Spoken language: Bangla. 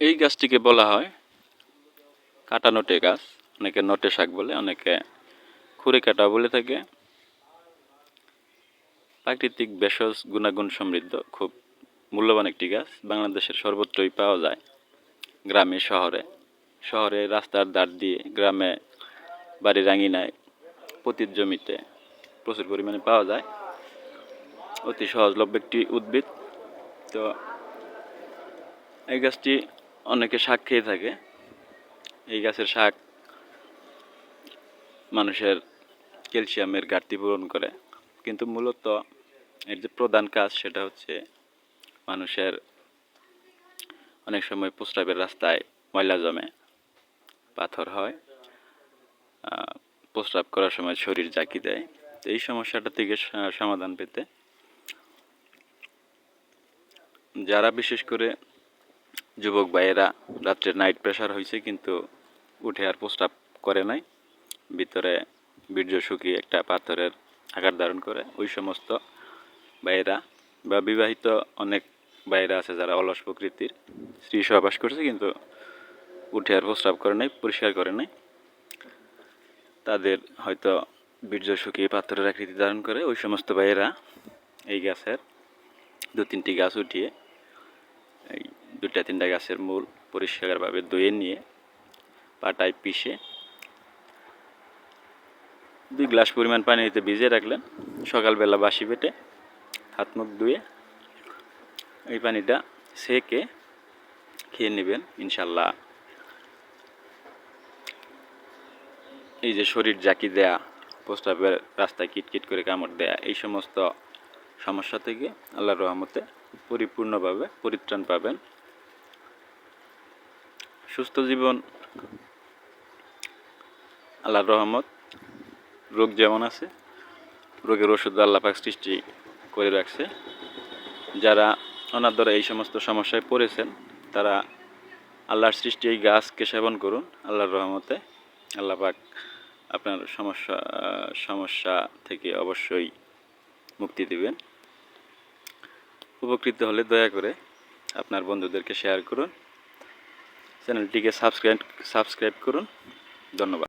এই গাছটিকে বলা হয় কাটা নটে গাছ। অনেকে নটে শাক বলে, অনেকে খুরে কাটা বলে থাকে। প্রাকৃতিক ভেষজ গুণাগুণ সমৃদ্ধ, খুব মূল্যবান একটি গাছ। বাংলাদেশের সর্বত্রই পাওয়া যায়, গ্রামে, শহরে। শহরে রাস্তার ধার দিয়ে গ্রামে বাড়ির আঙিনায় পতির জমিতে প্রচুর পরিমাণে পাওয়া যায়। অতি সহজলভ্য একটি উদ্ভিদ। তো এই গাছটি অনেকে শাক খেয়ে থাকে। এই গাছের শাক মানুষের ক্যালসিয়ামের ঘাটতি পূরণ করে। কিন্তু মূলত এর যে প্রধান কাজ সেটা হচ্ছে মানুষের অনেক সময় প্রস্রাবের রাস্তায় ময়লা জমে, পাথর হয় প্রস্রাব করার সময় শরীর জাকি দেয়। তো এই সমস্যাটা থেকে সমাধান পেতে যারা বিশেষ করে যুবক ভাইয়েরা, রাত্রে নাইট প্রেশার হয়েছে কিন্তু উঠে আর প্রস্রাব করে নাই। ভিতরে বীর্য শুকিয়ে একটা পাথরের আকার ধারণ করে। ওই সমস্ত ভাইয়েরা বা বিবাহিত অনেক ভাইয়েরা আছে যারা অলস প্রকৃতির। স্ত্রী সহবাস করছে কিন্তু উঠে আর প্রস্রাব করে নাই, পরিষ্কার করে নাই। তাদের হয়তো বীর্য শুকিয়ে পাথরের আকৃতি ধারণ করে। ওই সমস্ত ভাইয়েরা এই গাছের দু তিনটি গাছ উঠিয়ে দুটা তিনটা গাছের মূল পরিষ্কারভাবে ধুয়ে নিয়ে পাটায় পিষে দুই গ্লাস পরিমাণ পানিতে ভিজিয়ে রাখলেন। সকালবেলা বাসি পেটে হাত মুখ ধুয়ে এই পানিটা সেকে খেয়ে নেবেন ইনশাল্লাহ। এই যে শরীর জাকি দেয়া, প্রস্রাবের রাস্তায় কিটকিট করে কামড় দেয়া, এই সমস্ত সমস্যা থেকে আল্লাহর রহমতে পরিপূর্ণভাবে পরিত্রাণ পাবেন। সুস্থ জীবন, আল্লাহর রহমত। রোগ যেমন আছে, রোগের ওষুধ আল্লাহ পাক সৃষ্টি করে রাখছে। যারা অনাদ্বরা এই সমস্ত সমস্যায় পড়েছেন, তারা আল্লাহর সৃষ্টি এই গাছকে সেবন করুন, আল্লাহর রহমতে। আল্লাহ পাক আপনার সমস্যা সমস্যা থেকে অবশ্যই মুক্তি দিবেন। উপকৃত হলে দয়া করে আপনার বন্ধুদেরকে শেয়ার করুন। চ্যানেলটিকে সাবস্ক্রাইব সাবস্ক্রাইব করুন। ধন্যবাদ।